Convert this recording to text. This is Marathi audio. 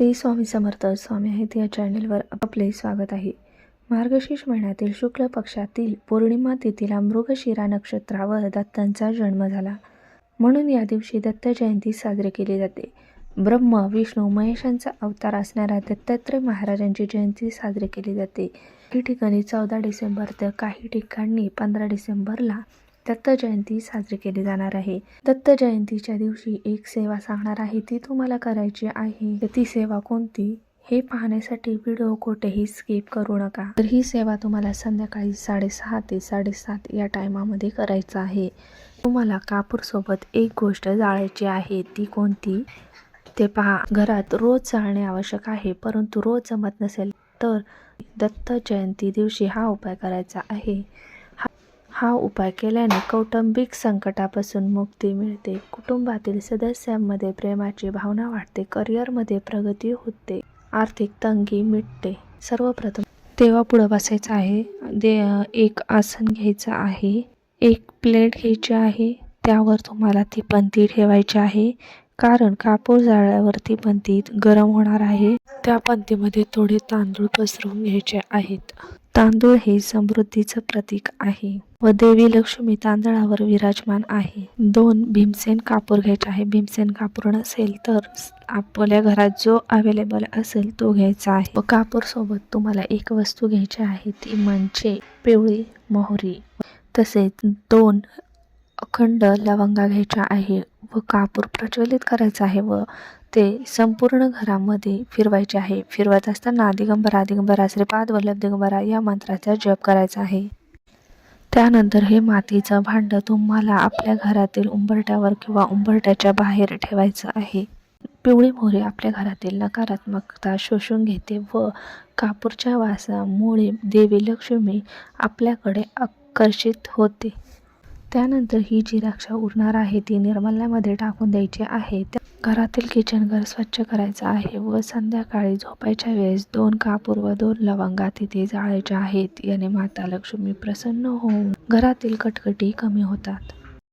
श्री स्वामी समर्थ स्वामी आहेत या चॅनेलवर आपले स्वागत आहे. मार्गशीर्ष महिन्यातील शुक्ल पक्षातील पौर्णिमा तिथीला मृगशिरा नक्षत्रावर दत्तांचा जन्म झाला. म्हणून या दिवशी दत्त जयंती साजरी केली जाते. ब्रह्म विष्णू महेशांचा अवतार असणाऱ्या दत्तात्रय महाराजांची जयंती साजरी केली जाते. काही ठिकाणी चौदा डिसेंबर तर काही ठिकाणी पंधरा डिसेंबरला दत्त जयंती साजरी केली जाणार आहे. दत्त जयंतीच्या दिवशी एक सेवा सांगणार आहे ती तुम्हाला करायची आहे. तर ती सेवा कोणती? हे पाहण्यासाठी व्हिडिओ कुठेही स्किप करू नका. तर ही सेवा तुम्हाला संध्याकाळी साडेसहा ते साडेसात या टायमामध्ये करायचं आहे. तुम्हाला कापूर सोबत एक गोष्ट जाळायची आहे. ती कोणती? ते पहा. घरात रोज जाळणे आवश्यक आहे परंतु रोज जमत नसेल तर दत्त जयंती दिवशी हा उपाय करायचा आहे. हा उपाय केल्याने कौटुंबिक संकटापासून मुक्ती मिळते. कुटुंबातील सदस्यांमध्ये प्रेमाची भावना वाढते करिअरमध्ये प्रगती होते आर्थिक तंगी मिटते. सर्वप्रथम तेव्हा पुढं बसायचं आहे. दे एक आसन घ्यायचं आहे. एक प्लेट घ्यायची आहे. त्यावर तुम्हाला ती पंती ठेवायची आहे. कारण कापूर जाळ्यावरती पंती गरम होणार आहे. त्या पंतीमध्ये थोडे तांदूळ पसरवून घ्यायचे आहेत. तांदूळ हे समृद्धीचं प्रतीक आहे व देवी लक्ष्मी तांदळावर विराजमान आहे. दोन भीमसेन कापूर घ्यायचे आहे. भीमसेन कापूर नसेल तर आपल्या घरात जो अवेलेबल असेल तो घ्यायचा आहे. व कापूर सोबत तुम्हाला एक वस्तू घ्यायची आहे ती म्हणजे पिवळी मोहरी. तसेच दोन अखंड लवंगा घ्यायच्या आहे व कापूर प्रज्वलित करायचं आहे व ते संपूर्ण घरामध्ये फिरवायचे आहे. फिरवत असताना दिगंबरा दिगंबरा श्रीपाद वल्लभ दिगंबरा या मंत्राचा जप करायचा आहे. त्यानंतर हे मातीचं भांडं तुम्हाला आपल्या घरातील उंबरट्यावर किंवा उंबरट्याच्या बाहेर ठेवायचं आहे. पिवळी मोहरी आपल्या घरातील नकारात्मकता शोषून घेते व कापूरच्या वासामुळे देवी लक्ष्मी आपल्याकडे आकर्षित होते. त्यानंतर ही जी राक्षा उरणार आहे ती निर्मल्यामध्ये टाकून द्यायची आहे. त्या घरातील किचन घर स्वच्छ करायचं आहे व संध्याकाळी झोपायच्या वेळेस दोन कापूर व दोन लवंगा तिथे जाळायच्या आहेत. याने माता लक्ष्मी प्रसन्न होऊन घरातील कटकटी कमी होतात.